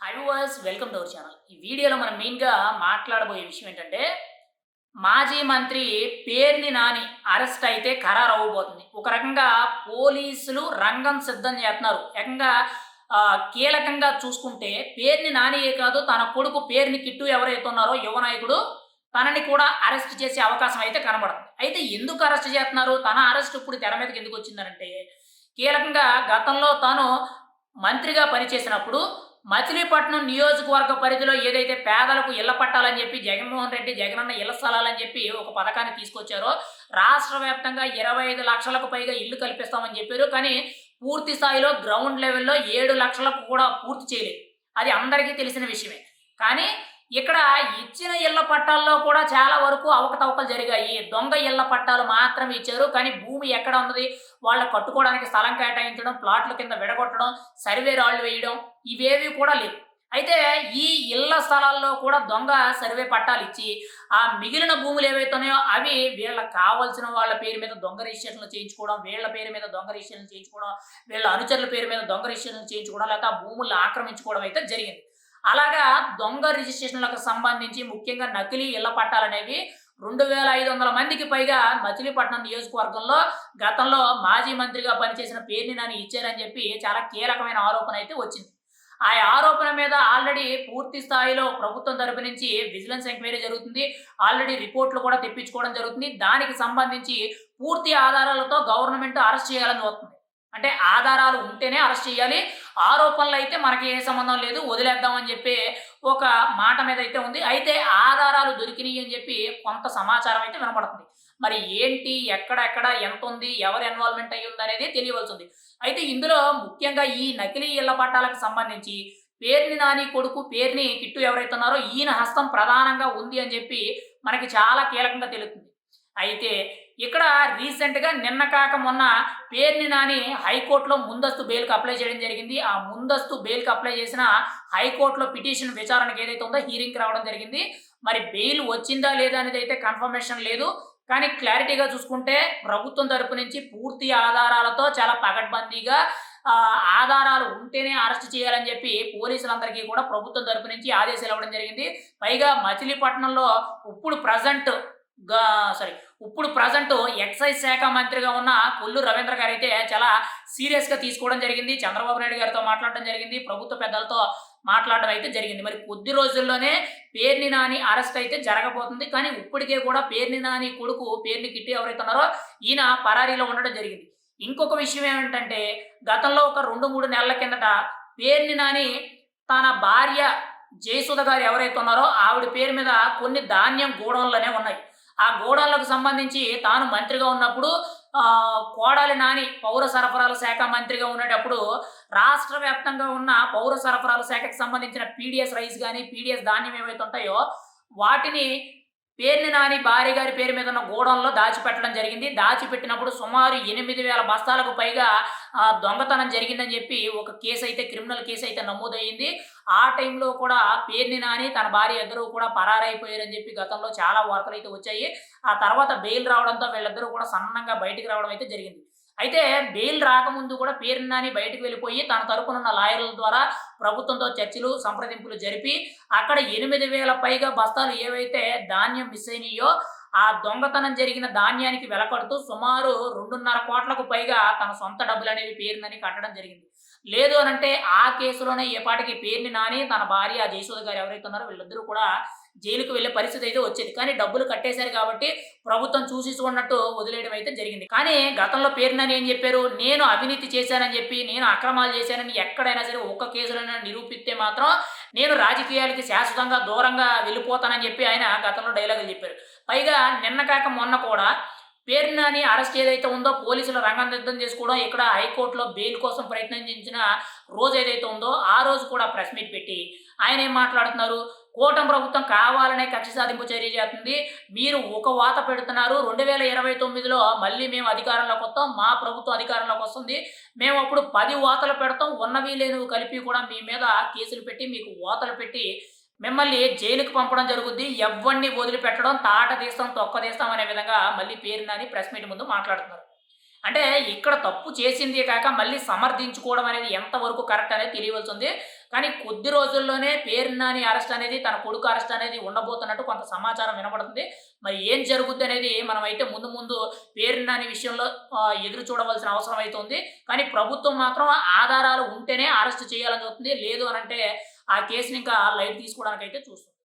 Hi guys welcome to our channel ఈ వీడియోలో మనం మెయిన్గా మాట్లాడబోయే విషయం ఏంటంటే మాజీ మంత్రి పేర్ని నాని అరెస్ట్ అయితే ఖరారు అవ్వబోతుంది. ఒక రకంగా పోలీసులు రంగం సిద్ధం చేస్తున్నారు. ఏకంగా కీలకంగా చూసుకుంటే పేర్ని నానియే కాదు తన కొడుకు పేరుని కిట్టు ఎవరైతే ఉన్నారో యువ నాయకుడు తనని కూడా అరెస్ట్ చేసే అవకాశం అయితే కనబడుతుంది. అయితే ఎందుకు అరెస్ట్ చేస్తున్నారు? తన అరెస్ట్ ఇప్పుడు తెర మీదకి ఎందుకు వచ్చిందనంటే కీలకంగా గతంలో తాను మంత్రిగా పనిచేసినప్పుడు మచిలీపట్నం నియోజకవర్గ పరిధిలో ఏదైతే పేదలకు ఇళ్ళ పట్టాలని చెప్పి జగన్మోహన్ రెడ్డి జగనన్న ఇళ్ళ స్థలాలని చెప్పి ఒక పథకాన్ని తీసుకొచ్చారో రాష్ట్ర వ్యాప్తంగా ఇరవై ఐదు లక్షలకు పైగా ఇల్లు కల్పిస్తామని చెప్పారు. కానీ పూర్తి స్థాయిలో గ్రౌండ్ లెవెల్లో ఏడు లక్షలకు కూడా పూర్తి చేయలేదు. అది అందరికీ తెలిసిన విషయమే. కానీ ఇక్కడ ఇచ్చిన ఇళ్ళ పట్టాల్లో కూడా చాలా వరకు అవకతవకలు జరిగాయి. దొంగ ఇళ్ళ పట్టాలు మాత్రమే ఇచ్చారు. కానీ భూమి ఎక్కడ ఉన్నది? వాళ్ళు కట్టుకోవడానికి స్థలం కేటాయించడం ప్లాట్ల కింద విడగొట్టడం సర్వే రాళ్ళు వేయడం ఇవేవి కూడా లేవు. అయితే ఈ ఇళ్ళ స్థలాల్లో కూడా దొంగ సర్వే పట్టాలు ఇచ్చి ఆ మిగిలిన భూములు ఏవైతే ఉన్నాయో అవి వీళ్ళకి కావాల్సిన వాళ్ళ పేరు మీద దొంగ రిజిస్ట్రేషన్లు చేయించుకోవడం వీళ్ళ పేరు మీద దొంగ రిజిస్ట్రేషన్లు చేయించుకోవడం వీళ్ళ అనుచరుల పేరు మీద దొంగ రిజిస్ట్రేషన్లు చేయించుకోవడం లేకపోతే ఆ భూములను ఆక్రమించుకోవడం అయితే జరిగింది. అలాగా దొంగ రిజిస్ట్రేషన్లకు సంబంధించి ముఖ్యంగా నకిలీ ఇళ్ళ పట్టాలనేవి రెండు వేల ఐదు వందల మందికి పైగా మచిలీపట్నం నియోజకవర్గంలో గతంలో మాజీ మంత్రిగా పనిచేసిన పేరుని నాని ఇచ్చారని చెప్పి చాలా కీలకమైన ఆరోపణ అయితే వచ్చింది. ఆ ఆరోపణ మీద ఆల్రెడీ పూర్తి స్థాయిలో ప్రభుత్వం తరపు నుంచి విజిలెన్స్ ఎంక్వైరీ జరుగుతుంది. ఆల్రెడీ రిపోర్ట్లు కూడా తెప్పించుకోవడం జరుగుతుంది. దానికి సంబంధించి పూర్తి ఆధారాలతో గవర్నమెంట్ అరెస్ట్ చేయాలని వస్తుంది. అంటే ఆధారాలు ఉంటేనే అరెస్ట్ చేయాలి. ఆరోపణలు అయితే మనకి ఏ సంబంధం లేదు. వదిలేద్దామని చెప్పి ఒక మాట మీద అయితే ఉంది. అయితే ఆధారాలు దొరికినాయి అని చెప్పి కొంత సమాచారం అయితే వినపడుతుంది. మరి ఏంటి? ఎక్కడెక్కడ? ఎంత ఉంది? ఎవరు ఇన్వాల్వ్మెంట్ అయ్యి ఉంది అనేది తెలియవలసి ఉంది. అయితే ఇందులో ముఖ్యంగా ఈ నకిలీ ఇళ్ళ పట్టాలకు సంబంధించి పేర్ని నాని కొడుకు పేర్ని కిట్టు ఎవరైతే ఉన్నారో ఈయన హస్తం ప్రధానంగా ఉంది అని చెప్పి మనకి చాలా కీలకంగా తెలుస్తుంది. అయితే ఇక్కడ రీసెంట్గా నిన్న కాక మొన్న పేర్ని నాని హైకోర్టులో ముందస్తు బెయిల్కి అప్లై చేయడం జరిగింది. ఆ ముందస్తు బెయిల్కి అప్లై చేసిన హైకోర్టులో పిటిషన్ విచారణకు ఏదైతే ఉందో హీరింగ్కి రావడం జరిగింది. మరి బెయిల్ వచ్చిందా లేదా అనేది అయితే కన్ఫర్మేషన్ లేదు. కానీ క్లారిటీగా చూసుకుంటే ప్రభుత్వం తరపు నుంచి పూర్తి ఆధారాలతో చాలా పగడ్బందీగా ఆధారాలు ఉంటేనే అరెస్ట్ చేయాలని చెప్పి పోలీసులందరికీ కూడా ప్రభుత్వం తరపు నుంచి ఆదేశాలు ఇవ్వడం జరిగింది. పైగా మచిలీపట్నంలో ఇప్పుడు ప్రజెంట్ సారీ ఇప్పుడు ప్రజెంట్ ఎక్సైజ్ శాఖ మంత్రిగా ఉన్న కొల్లు రవీంద్ర గారు అయితే చాలా సీరియస్గా తీసుకోవడం జరిగింది. చంద్రబాబు నాయుడు గారితో మాట్లాడడం జరిగింది. ప్రభుత్వ పెద్దలతో మాట్లాడడం అయితే జరిగింది. మరి కొద్ది రోజుల్లోనే పేర్ని నాని అరెస్ట్ అయితే జరగబోతుంది. కానీ ఇప్పటికే కూడా పేర్ని నాని కొడుకు పేర్ని కిట్టి ఎవరైతే ఉన్నారో ఈయన పరారీలో ఉండడం జరిగింది. ఇంకొక విషయం ఏమిటంటే గతంలో ఒక రెండు మూడు నెలల కిందట పేర్ని నాని తన భార్య జయసుధ గారు ఎవరైతే ఉన్నారో ఆవిడ పేరు మీద కొన్ని ధాన్యం గూడంలోనే ఉన్నాయి. ఆ గోడౌన్లకు సంబంధించి తాను మంత్రిగా ఉన్నప్పుడు కోడాలి నాని పౌర సరఫరాల శాఖ మంత్రిగా ఉండేటప్పుడు రాష్ట్ర వ్యాప్తంగా ఉన్న పౌర సరఫరాల శాఖకు సంబంధించిన పీడిఎస్ రైస్ కానీ పీడిఎస్ ధాన్యం ఏవైతే ఉంటాయో వాటిని పేర్ని నాని భార్య గారి పేరు మీద ఉన్న గోడౌన్లో దాచిపెట్టడం జరిగింది. దాచిపెట్టినప్పుడు సుమారు ఎనిమిది వేల బస్తాలకు పైగా ఆ, దొంగతనం జరిగిందని చెప్పి ఒక కేసు అయితే క్రిమినల్ కేసు అయితే నమోదయ్యింది. ఆ టైంలో కూడా పేర్ని నాని తన భార్య ఇద్దరూ కూడా పరారైపోయారని చెప్పి గతంలో చాలా వార్తలు అయితే వచ్చాయి. ఆ తర్వాత బెయిల్ రావడంతో వీళ్ళిద్దరూ కూడా సన్నంగా బయటికి రావడం అయితే జరిగింది. అయితే బెయిల్ రాకముందు కూడా పేరున్నాని బయటకు వెళ్ళిపోయి తన తరపునున్న లాయర్ల ద్వారా ప్రభుత్వంతో చర్చలు సంప్రదింపులు జరిపి అక్కడ ఎనిమిది వేల పైగా బస్తాలు ఏవైతే ధాన్యం మిస్ అయినాయో ఆ దొంగతనం జరిగిన ధాన్యానికి వెలకడుతూ సుమారు రెండున్నర కోట్లకు పైగా తన సొంత డబ్బులు అనేవి పేరునని కట్టడం జరిగింది. లేదు అని అంటే ఆ కేసులోనే ఏ పాటికి పేరుని నాని తన భార్య జయసూద గారు ఎవరైతే ఉన్నారో వీళ్ళిద్దరూ కూడా జైలుకు వెళ్ళే పరిస్థితి అయితే వచ్చేది. కానీ డబ్బులు కట్టేశారు కాబట్టి ప్రభుత్వం చూసి చూడనట్టు వదిలేయడం అయితే జరిగింది. కానీ గతంలో పేరునని ఏం చెప్పారు? నేను అవినీతి చేశానని చెప్పి నేను అక్రమాలు చేశానని ఎక్కడైనా సరే ఒక్క కేసులోనే నిరూపిస్తే మాత్రం నేను రాజకీయాలకి శాశ్వతంగా దూరంగా వెళ్ళిపోతానని చెప్పి ఆయన గతంలో డైలాగులు చెప్పారు. పైగా నిన్న కాక మొన్న కూడా పేర్నాని అరెస్ట్ ఏదైతే ఉందో పోలీసులు రంగం చేసుకోవడం ఇక్కడ హైకోర్టులో బెయిల్ కోసం ప్రయత్నించిన రోజు ఏదైతే ఉందో ఆ రోజు కూడా ప్రెస్ మీట్ పెట్టి ఆయన ఏం మాట్లాడుతున్నారు? కూటమి ప్రభుత్వం కావాలనే కక్ష సాధింపు చర్య చేస్తుంది. మీరు ఒక వాత పెడుతున్నారు. రెండు వేల ఇరవై తొమ్మిదిలో మళ్ళీ మేము అధికారంలోకి వస్తాం. మా ప్రభుత్వం అధికారంలోకి వస్తుంది. మేము అప్పుడు పది వాతలు పెడతాం. ఉన్నవి లేనివి కలిపి కూడా మీ మీద కేసులు పెట్టి మీకు వాతలు పెట్టి మిమ్మల్ని జైలుకి పంపడం జరుగుద్ది. ఎవరిని వదిలిపెట్టడం తాట తీస్తాం తొక్క తీస్తాం అనే విధంగా మళ్ళీ పేరు నాని ప్రెస్ మీట్ ముందు మాట్లాడుతున్నారు. అంటే ఇక్కడ తప్పు చేసిందే కాక మళ్ళీ సమర్థించుకోవడం అనేది ఎంతవరకు కరెక్ట్ అనేది తెలియవలసి ఉంది. కానీ కొద్ది రోజుల్లోనే పేరునాని అరెస్ట్ అనేది తన కొడుకు అరెస్ట్ అనేది ఉండబోతున్నట్టు కొంత సమాచారం వినబడుతుంది. మరి ఏం జరుగుద్ది అనేది మనం అయితే ముందు ముందు పేరునాని విషయంలో ఎదురు చూడవలసిన అవసరం అయితే ఉంది. కానీ ప్రభుత్వం మాత్రం ఆధారాలు ఉంటేనే అరెస్ట్ చేయాలని చూస్తుంది లేదు అని అంటే ఆ కేసుని ఇంకా లైట్ తీసుకోవడానికి అయితే చూస్తుంది